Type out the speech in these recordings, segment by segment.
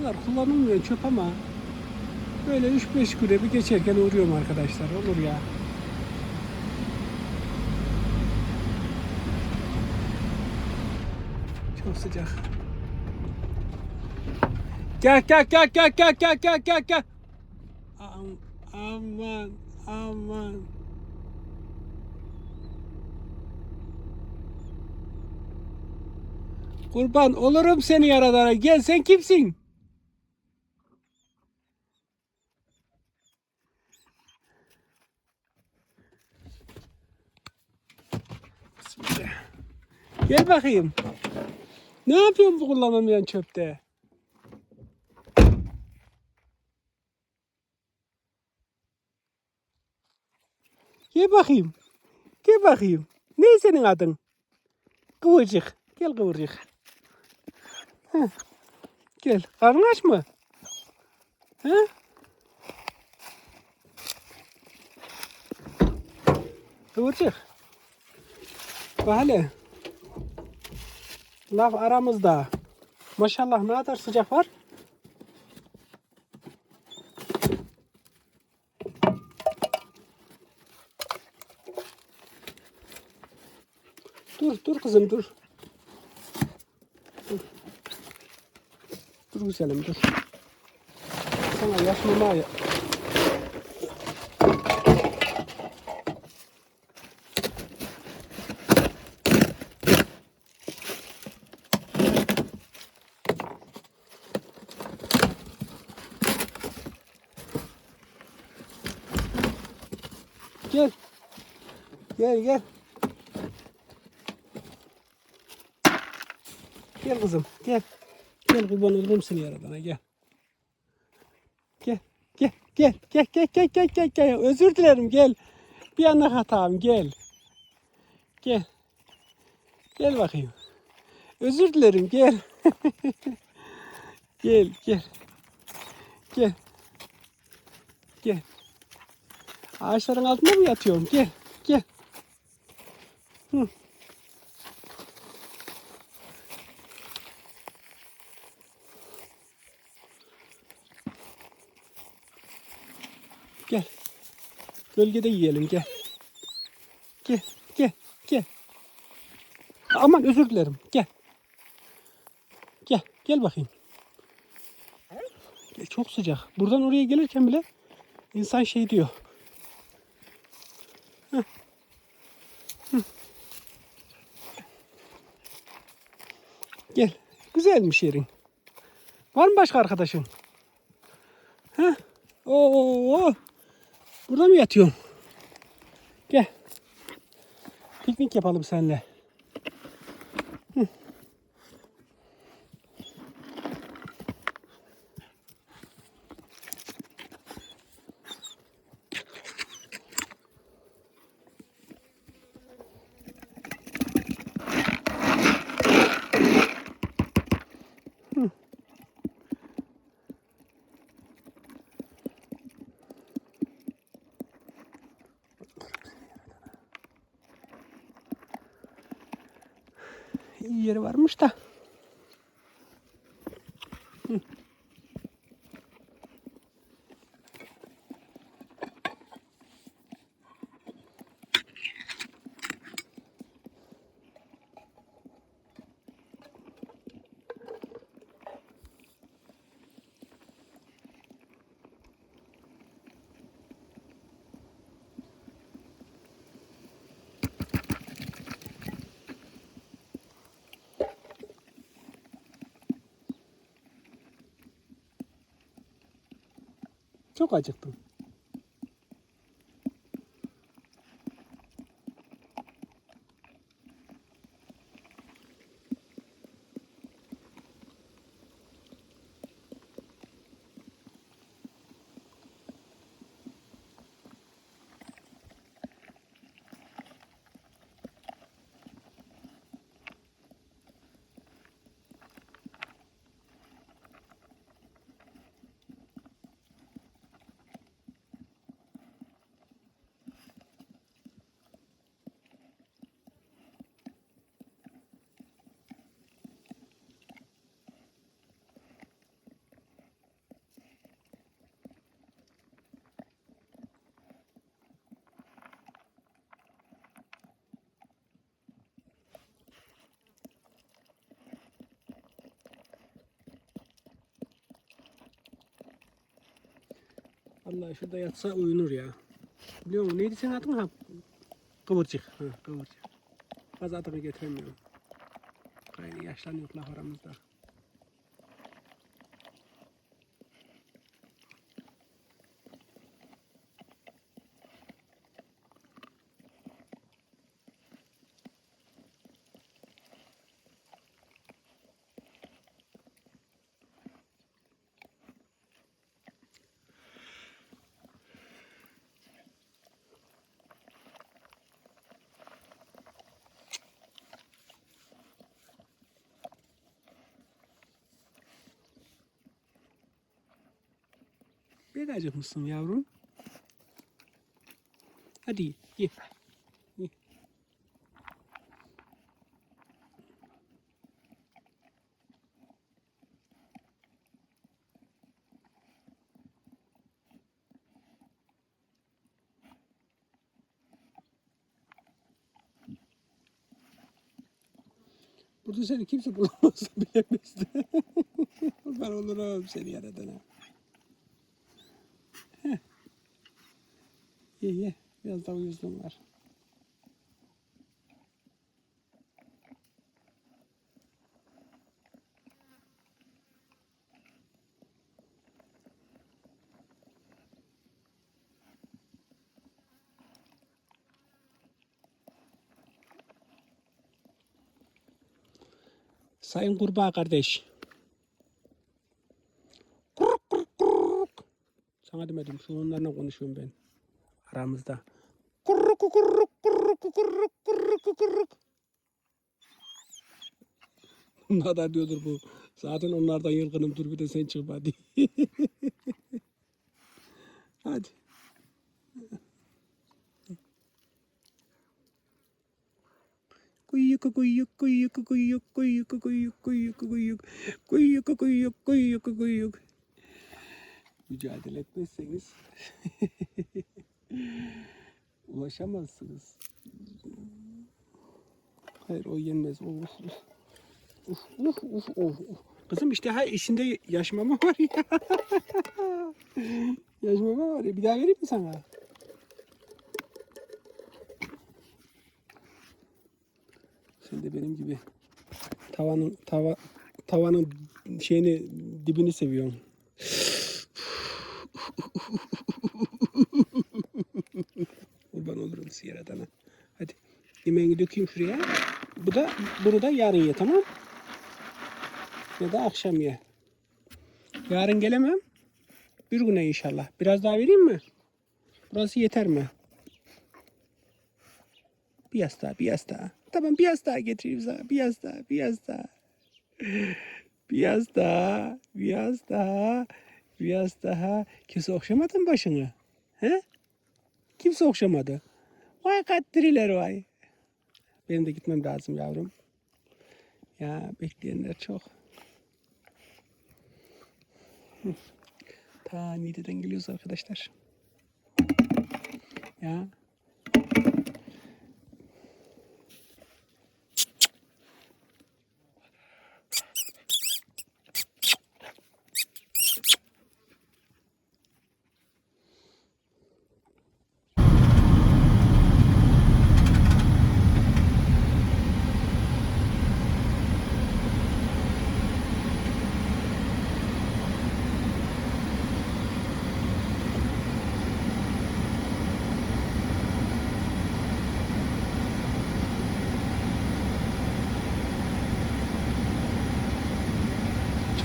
aralar kullanılmıyor çöp ama böyle 3-5 güne bir geçerken uğruyorum arkadaşlar. Olur ya. Çok sıcak. Gel gel gel gel gel gel gel gel gel. Am- Aman aman. Kurban olurum seni yaradana. Gel sen kimsin? Gel bakayım. Ne yapıyorsun bu kullanılmayan çöpte? Gel bakayım. Gel bakayım. Ne senin adın? Kıvırcık. Gel kıvırcık. Heh. Gel. Karnın aç mı? He? Kıvırcık. Bak hele. Laf aramızda. Maşallah ne kadar sıcak var. Dur dur kızım dur. Dur. Dur güzelim dur. Sana yaş mama ya. Gel. Gel gel. Gel kızım gel. Gel kurban olurum seni yaradana gel. Gel. Gel gel gel gel gel gel gel. Özür dilerim gel. Bir anda hatam gel. Gel. Gel bakayım. Özür dilerim gel. gel gel. Gel. Gel. Ağaçların altında mı yatıyorum? Gel. Gel. Gel. Gölgede yiyelim gel. Gel. Gel. Gel. Aman özür dilerim. Gel. Gel. Gel bakayım. Gel, çok sıcak. Buradan oraya gelirken bile insan şey diyor. Heh. Hı. Gel. Güzelmiş yerin. Var mı başka arkadaşın? Heh. Oo. Burada mı yatıyorsun? Gel. Piknik yapalım seninle. Hı. İyi yeri varmış da. चौक आचक तू Vallahi şurada yatsa uyunur ya. Biliyor musun? Neydi senin adın ha? Kıvırcık. Ha, kıvırcık. Fazla adını getiremiyorum. Gayrı yaşlanıyor laf aramızda. Pek acıkmışsın yavrum. Hadi ye, ye. Burada seni kimse bulamaz bilemezdi. ben olurum seni yaradana. Ye ye. Biraz daha uyuzluğum var. Sayın kurbağa kardeş. Kuruk kuruk kuruk. Sana demedim. Şu onlarla konuşuyorum ben. Aramızda. Kuruk kuruk kuruk kuruk kuruk kuruk. Bunlar da diyordur bu. Zaten onlardan yılgınım dur bir de sen çık hadi. hadi. Kuyuk kuyuk kuyuk kuyuk kuyuk kuyuk kuyuk kuyuk kuyuk kuyuk kuyuk kuyuk Mücadele etmezseniz ulaşamazsınız. Hayır o yenmez. O, uf, uf, uf, uf, uf, uf. Kızım işte ha işinde yaşmama var ya. yaşmama var ya. Bir daha vereyim mi sana? Sen de benim gibi tavanın tava tavanın şeyini dibini seviyorsun. Size yaradana. Hadi yemeğini dökeyim şuraya. Bu da bunu da yarın ye tamam? Ya da akşam ye. Yarın gelemem. Bir güne inşallah. Biraz daha vereyim mi? Burası yeter mi? Bir yaz daha, bir yaz daha. Tamam bir yaz daha getireyim sana. Bir yaz daha, bir yaz daha. Bir yaz daha, bir yaz daha, bir yaz daha. Kimse okşamadı mı başını? He? Kimse okşamadı. Vay kattiriler vay. Benim de gitmem lazım yavrum. Ya bekleyenler çok. Ta Niğde'den geliyoruz arkadaşlar. Ya.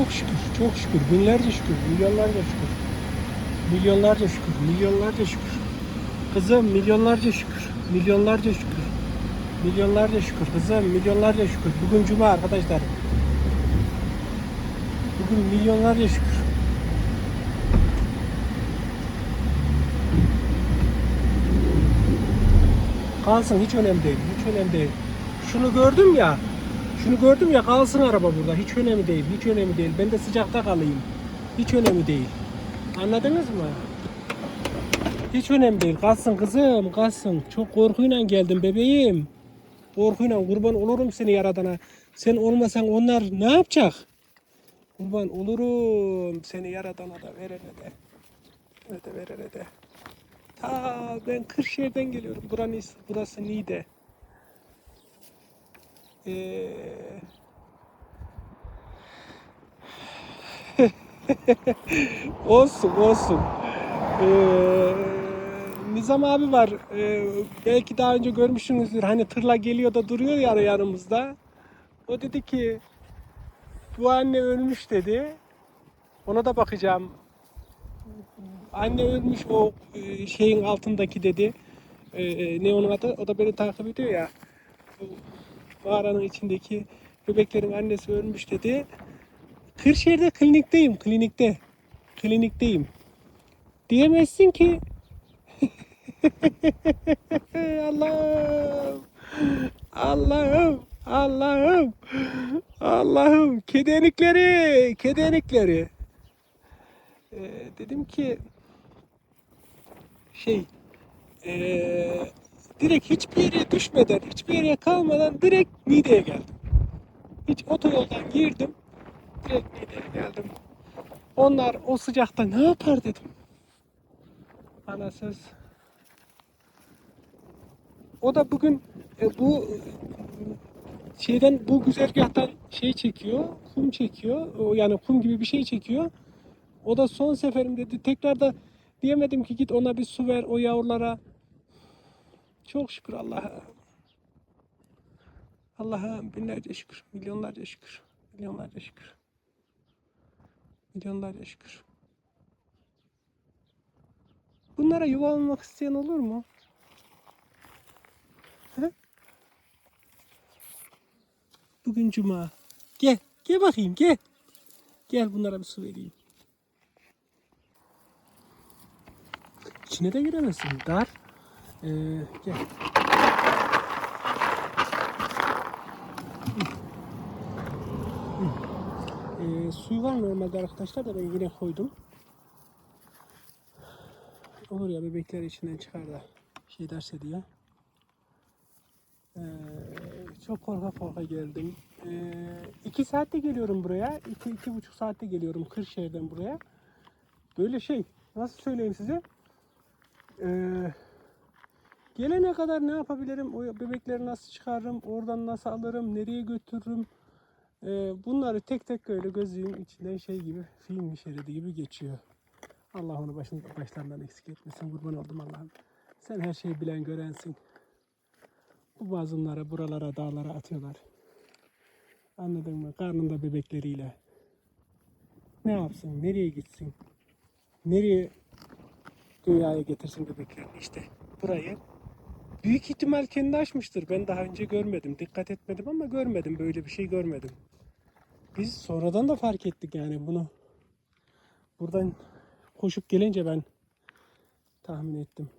Çok şükür, çok şükür. Binlerce şükür, milyonlarca şükür. Milyonlarca şükür, milyonlarca şükür. Kızım milyonlarca şükür, milyonlarca şükür. Milyonlarca şükür kızım, milyonlarca şükür. Bugün cuma arkadaşlar. Bugün milyonlarca şükür. Kalsın hiç önemli değil, hiç önemli değil. Şunu gördüm ya, şunu gördüm ya kalsın araba burada. Hiç önemli değil, hiç önemli değil. Ben de sıcakta kalayım. Hiç önemli değil. Anladınız mı? Hiç önemli değil. Kalsın kızım, kalsın. Çok korkuyla geldim bebeğim. Korkuyla kurban olurum seni yaradana. Sen olmasan onlar ne yapacak? Kurban olurum seni yaradana da verene de. Nerede Verere'de. Ta ben Kırşehir'den geliyorum. Burası, burası Niğde. Ee, olsun olsun. Ee, Nizam abi var. Ee, belki daha önce görmüşsünüzdür. Hani tırla geliyor da duruyor ya yanımızda. O dedi ki bu anne ölmüş dedi. Ona da bakacağım. Anne ölmüş o e, şeyin altındaki dedi. Ee, ne onun adı? O da beni takip ediyor ya. Mağaranın içindeki bebeklerin annesi ölmüş dedi. Kırşehir'de klinikteyim, klinikte. Klinikteyim. Diyemezsin ki Allah'ım. Allah'ım. Allah'ım. Allah'ım. Kedenikleri. Kedenikleri. Ee, dedim ki şey ee, direkt hiçbir yere düşmeden, hiçbir yere kalmadan direkt Niğde'ye geldim. Hiç otoyoldan girdim. Direkt Niğde'ye geldim. Onlar o sıcakta ne yapar dedim. Anasız. O da bugün e, bu e, şeyden bu güzergahtan şey çekiyor, kum çekiyor. O yani kum gibi bir şey çekiyor. O da son seferim dedi. Tekrar da diyemedim ki git ona bir su ver o yavrulara. Çok şükür Allah'a. Allah'a binlerce şükür, milyonlarca şükür, milyonlarca şükür. Milyonlarca şükür. Bunlara yuva almak isteyen olur mu? He? Bugün cuma. Gel, gel bakayım, gel. Gel bunlara bir su vereyim. İçine de giremezsin, dar. Ee, gel. Ee, suyu var normalde arkadaşlar da ben yine koydum. Olur ya bebekler içinden çıkar da şey derse diye. Ee, çok korka korka geldim. Ee, iki saatte geliyorum buraya. İki, iki buçuk saatte geliyorum Kırşehir'den buraya. Böyle şey nasıl söyleyeyim size? Ee, gelene kadar ne yapabilirim? O bebekleri nasıl çıkarırım? Oradan nasıl alırım? Nereye götürürüm? Ee, bunları tek tek böyle gözümün içinden şey gibi film şeridi gibi geçiyor. Allah onu başın, başlarından eksik etmesin. Kurban oldum Allah'ım. Sen her şeyi bilen görensin. Bu mazlumlara, buralara, dağlara atıyorlar. Anladın mı? Karnında bebekleriyle. Ne yapsın? Nereye gitsin? Nereye dünyaya getirsin bebeklerini? İşte burayı büyük ihtimal kendi açmıştır. Ben daha önce görmedim. Dikkat etmedim ama görmedim. Böyle bir şey görmedim. Biz sonradan da fark ettik yani bunu. Buradan koşup gelince ben tahmin ettim.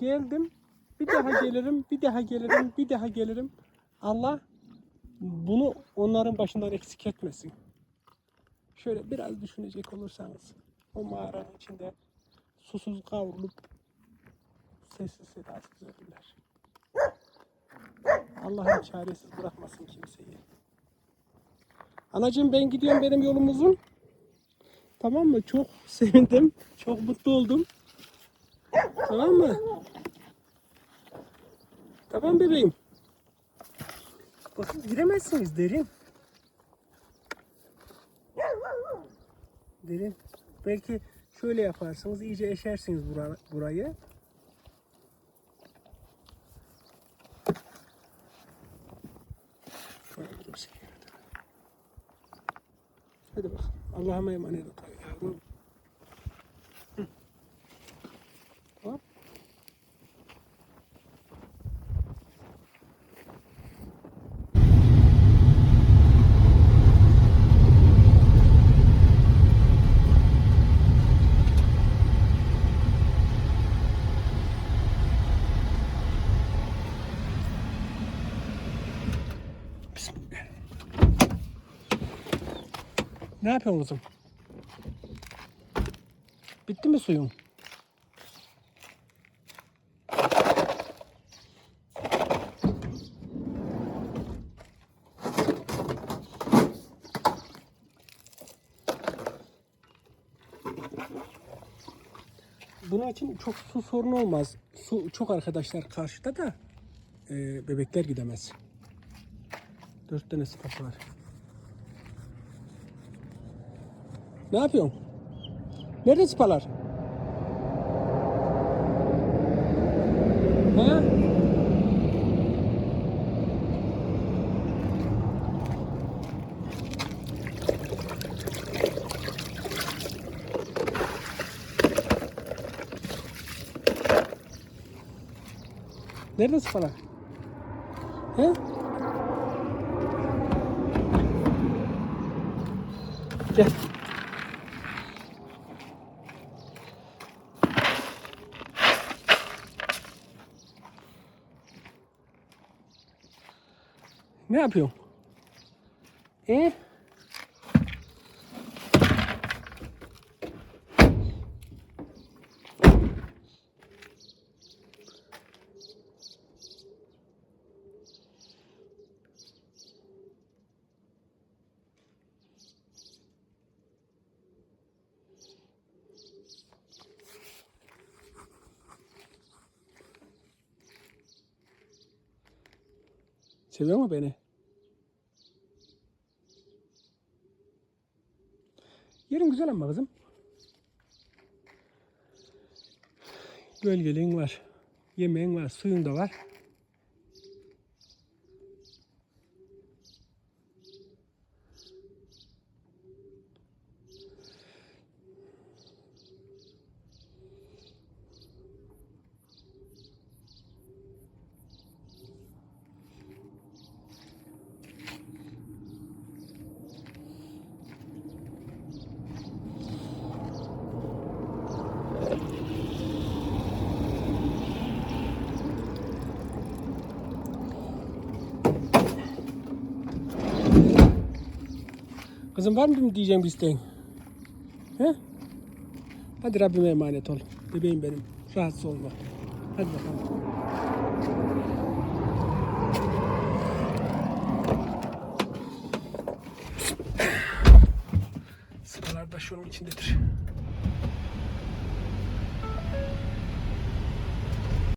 Geldim. Bir daha gelirim, bir daha gelirim, bir daha gelirim. Allah bunu onların başından eksik etmesin. Şöyle biraz düşünecek olursanız o mağaranın içinde susuz kavrulup sessiz sedasız ölürler. Allah'ım çaresiz bırakmasın kimseyi. Anacığım ben gidiyorum benim yolum uzun. Tamam mı? Çok sevindim. Çok mutlu oldum. Tamam mı? Tamam bebeğim. Bakın giremezsiniz derin. Derin. Belki şöyle yaparsınız. iyice eşersiniz bura- burayı. Hadi bakalım. Allah'a emanet ol Ne yapıyorsun kızım? Bitti mi suyun? Bunun için çok su sorunu olmaz. Su çok arkadaşlar karşıda da e, bebekler gidemez. Dört tane sıfat var. Ne yapıyorsun? Nerede sıpalar? Ha? Nerede sıpalar? He? Ne yapıyorsun? E? Seviyor mu beni? Yerin güzel ama kızım. Gölgeliğin var. Yemeğin var. Suyun da var. Kızım var mı diyeceğim bir isteğin? He? Hadi Rabbime emanet ol. Bebeğim benim. Rahatsız olma. Hadi bakalım. Sıralar da şunun içindedir.